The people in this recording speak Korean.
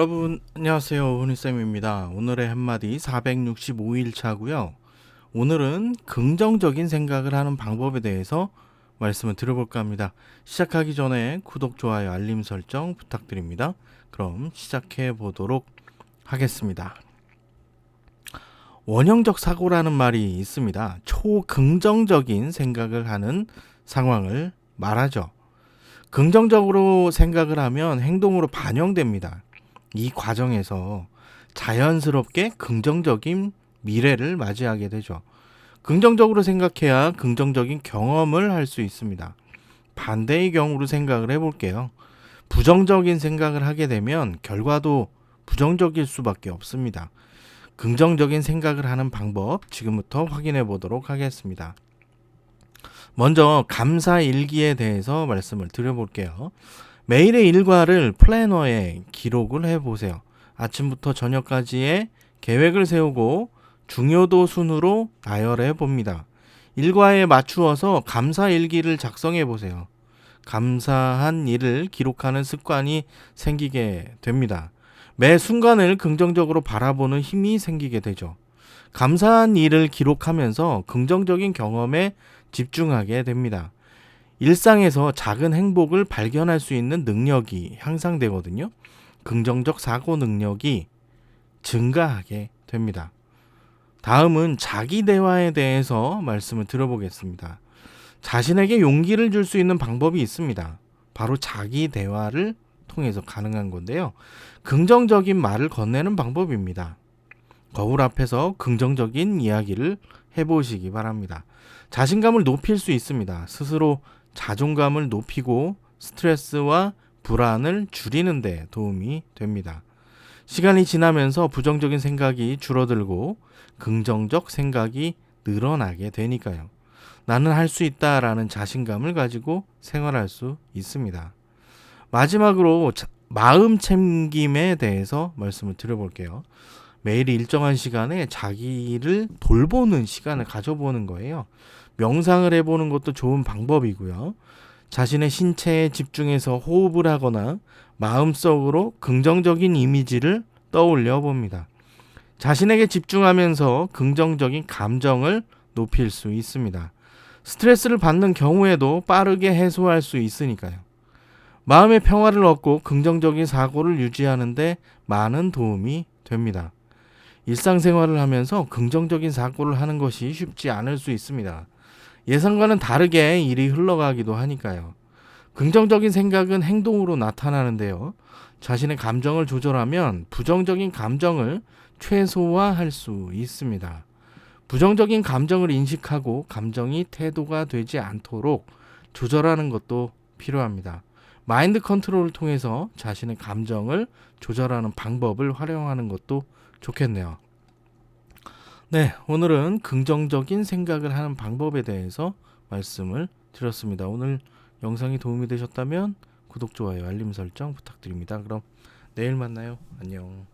여러분 안녕하세요. 훈이쌤입니다. 오늘의 한마디 465일 차고요. 오늘은 긍정적인 생각을 하는 방법에 대해서 말씀을 드려볼까 합니다. 시작하기 전에 구독 좋아요 알림 설정 부탁드립니다. 그럼 시작해 보도록 하겠습니다. 원형적 사고라는 말이 있습니다. 초긍정적인 생각을 하는 상황을 말하죠. 긍정적으로 생각을 하면 행동으로 반영됩니다 이 과정에서 자연스럽게 긍정적인 미래를 맞이하게 되죠. 긍정적으로 생각해야 긍정적인 경험을 할 수 있습니다. 반대의 경우로 생각을 해볼게요. 부정적인 생각을 하게 되면 결과도 부정적일 수밖에 없습니다. 긍정적인 생각을 하는 방법 지금부터 확인해 보도록 하겠습니다. 먼저 감사 일기에 대해서 말씀을 드려볼게요. 매일의 일과를 플래너에 기록을 해 보세요. 아침부터 저녁까지의 계획을 세우고 중요도 순으로 나열해 봅니다. 일과에 맞추어서 감사 일기를 작성해 보세요. 감사한 일을 기록하는 습관이 생기게 됩니다. 매 순간을 긍정적으로 바라보는 힘이 생기게 되죠. 감사한 일을 기록하면서 긍정적인 경험에 집중하게 됩니다. 일상에서 작은 행복을 발견할 수 있는 능력이 향상되거든요. 긍정적 사고 능력이 증가하게 됩니다. 다음은 자기 대화에 대해서 말씀을 들어보겠습니다. 자신에게 용기를 줄 수 있는 방법이 있습니다. 바로 자기 대화를 통해서 가능한 건데요. 긍정적인 말을 건네는 방법입니다. 거울 앞에서 긍정적인 이야기를 해보시기 바랍니다. 자신감을 높일 수 있습니다. 스스로 자존감을 높이고 스트레스와 불안을 줄이는 데 도움이 됩니다. 시간이 지나면서 부정적인 생각이 줄어들고 긍정적 생각이 늘어나게 되니까요. 나는 할 수 있다라는 자신감을 가지고 생활할 수 있습니다. 마지막으로 자, 마음 챙김에 대해서 말씀을 드려볼게요. 매일 일정한 시간에 자기를 돌보는 시간을 가져보는 거예요. 명상을 해보는 것도 좋은 방법이고요. 자신의 신체에 집중해서 호흡을 하거나 마음속으로 긍정적인 이미지를 떠올려 봅니다. 자신에게 집중하면서 긍정적인 감정을 높일 수 있습니다. 스트레스를 받는 경우에도 빠르게 해소할 수 있으니까요. 마음의 평화를 얻고 긍정적인 사고를 유지하는데 많은 도움이 됩니다. 일상생활을 하면서 긍정적인 사고를 하는 것이 쉽지 않을 수 있습니다. 예상과는 다르게 일이 흘러가기도 하니까요. 긍정적인 생각은 행동으로 나타나는데요. 자신의 감정을 조절하면 부정적인 감정을 최소화할 수 있습니다. 부정적인 감정을 인식하고 감정이 태도가 되지 않도록 조절하는 것도 필요합니다. 마인드 컨트롤을 통해서 자신의 감정을 조절하는 방법을 활용하는 것도 좋겠네요. 네, 오늘은 긍정적인 생각을 하는 방법에 대해서 말씀을 드렸습니다. 오늘 영상이 도움이 되셨다면 구독, 좋아요, 알림 설정 부탁드립니다. 그럼 내일 만나요. 안녕.